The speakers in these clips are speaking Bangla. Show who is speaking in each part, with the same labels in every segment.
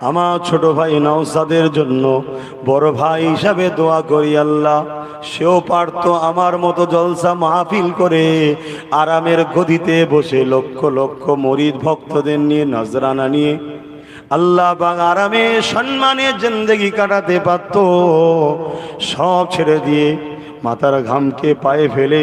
Speaker 1: আমার ছোট ভাই নওসাদের জন্য বড় ভাই হিসাবে দোয়া করি আল্লাহ। সেও পারত আমার মতো জলসা মাহফিল করে আরামের গদিতে বসে লক্ষ লক্ষ মরিদ ভক্তদের নিয়ে নজরানা নিয়ে আল্লাহ বাং আরামে সম্মানে জিন্দগি কাটাতে পারত। সব ছেড়ে দিয়ে মাথার ঘামকে পায়ে ফেলে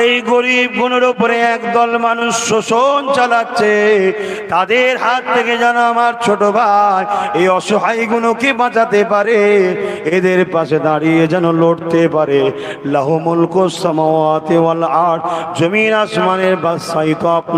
Speaker 1: এই গরিব গুণের উপরে একদল মানুষ শোষণ চালাচ্ছে। তাদের হাত থেকে যেন আমার ছোট ভাই এই অসহায় গুণকে বাঁচাতে পারে। এদের পাশে দাঁড়িয়ে যেন লড়তে পারে। লাহমুল কোসামাওয়াতে ওয়াল আট জমিন আসমানের বাদশাহী তো